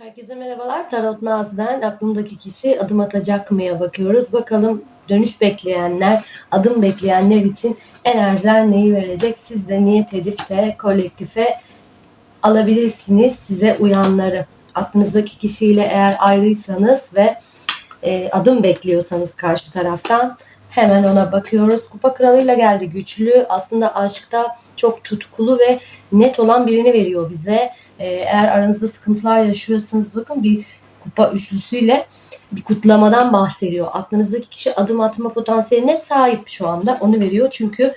Herkese merhabalar. Tarot Naz'den aklımdaki kişi adım atacak mıya bakıyoruz. Bakalım dönüş bekleyenler, adım bekleyenler için enerjiler neyi verecek? Siz de niyet edip de kolektife alabilirsiniz size uyanları. Aklınızdaki kişiyle eğer ayrıysanız ve e, adım bekliyorsanız karşı taraftan hemen ona bakıyoruz. Kupa kralıyla geldi güçlü. Aslında aşkta çok tutkulu ve net olan birini veriyor bize. Ee, eğer aranızda sıkıntılar yaşıyorsanız bakın bir kupa üçlüsüyle bir kutlamadan bahsediyor. Aklınızdaki kişi adım atma potansiyeline sahip şu anda. Onu veriyor çünkü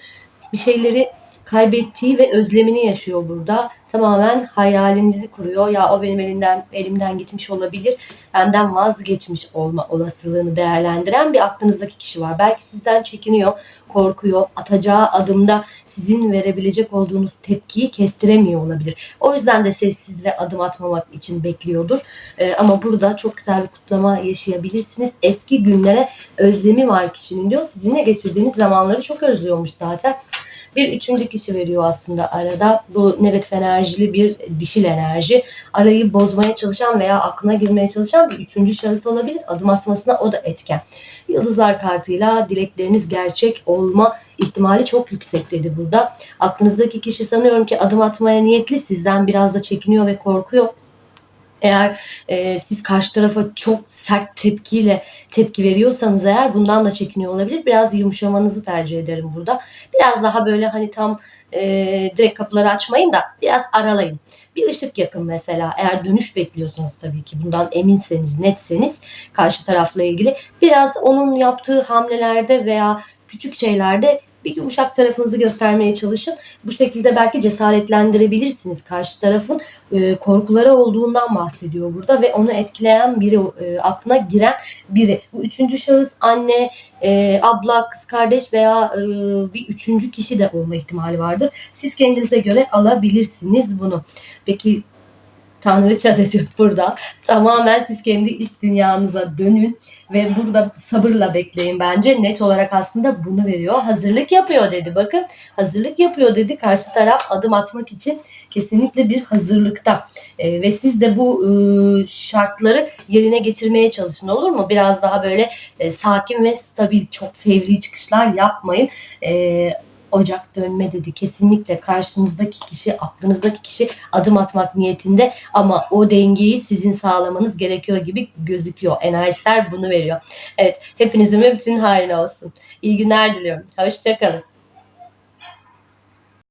bir şeyleri kaybettiği ve özlemini yaşıyor burada. Tamamen hayalinizi kuruyor. Ya o benim elimden elimden gitmiş olabilir. Benden vazgeçmiş olma olasılığını değerlendiren bir aklınızdaki kişi var. Belki sizden çekiniyor, korkuyor. Atacağı adımda sizin verebilecek olduğunuz tepkiyi kestiremiyor olabilir. O yüzden de sessiz ve adım atmamak için bekliyordur. Ee, ama burada çok güzel bir kutlama yaşayabilirsiniz. Eski günlere özlemi var kişinin diyor. Sizinle geçirdiğiniz zamanları çok özlüyormuş zaten bir üçüncü kişi veriyor aslında arada. Bu negatif enerjili bir dişil enerji. Arayı bozmaya çalışan veya aklına girmeye çalışan bir üçüncü şahıs olabilir. Adım atmasına o da etken. Yıldızlar kartıyla dilekleriniz gerçek olma ihtimali çok yüksek dedi burada. Aklınızdaki kişi sanıyorum ki adım atmaya niyetli. Sizden biraz da çekiniyor ve korkuyor. Eğer e, siz karşı tarafa çok sert tepkiyle tepki veriyorsanız eğer bundan da çekiniyor olabilir. Biraz yumuşamanızı tercih ederim burada. Biraz daha böyle hani tam e, direkt kapıları açmayın da biraz aralayın. Bir ışık yakın mesela eğer dönüş bekliyorsanız tabii ki bundan eminseniz netseniz karşı tarafla ilgili biraz onun yaptığı hamlelerde veya küçük şeylerde bir yumuşak tarafınızı göstermeye çalışın. Bu şekilde belki cesaretlendirebilirsiniz karşı tarafın e, korkuları olduğundan bahsediyor burada ve onu etkileyen biri, e, aklına giren biri. Bu üçüncü şahıs anne, e, abla, kız kardeş veya e, bir üçüncü kişi de olma ihtimali vardır. Siz kendinize göre alabilirsiniz bunu. Peki Tanrıça dedi burada. Tamamen siz kendi iç dünyanıza dönün ve burada sabırla bekleyin bence. Net olarak aslında bunu veriyor. Hazırlık yapıyor dedi. Bakın hazırlık yapıyor dedi. Karşı taraf adım atmak için kesinlikle bir hazırlıkta. E, ve siz de bu e, şartları yerine getirmeye çalışın olur mu? Biraz daha böyle e, sakin ve stabil, çok fevri çıkışlar yapmayın. E, Ocak dönme dedi. Kesinlikle karşınızdaki kişi, aklınızdaki kişi adım atmak niyetinde ama o dengeyi sizin sağlamanız gerekiyor gibi gözüküyor. Enerjiler bunu veriyor. Evet, hepinizin ve bütün hayrına olsun. İyi günler diliyorum. Hoşçakalın.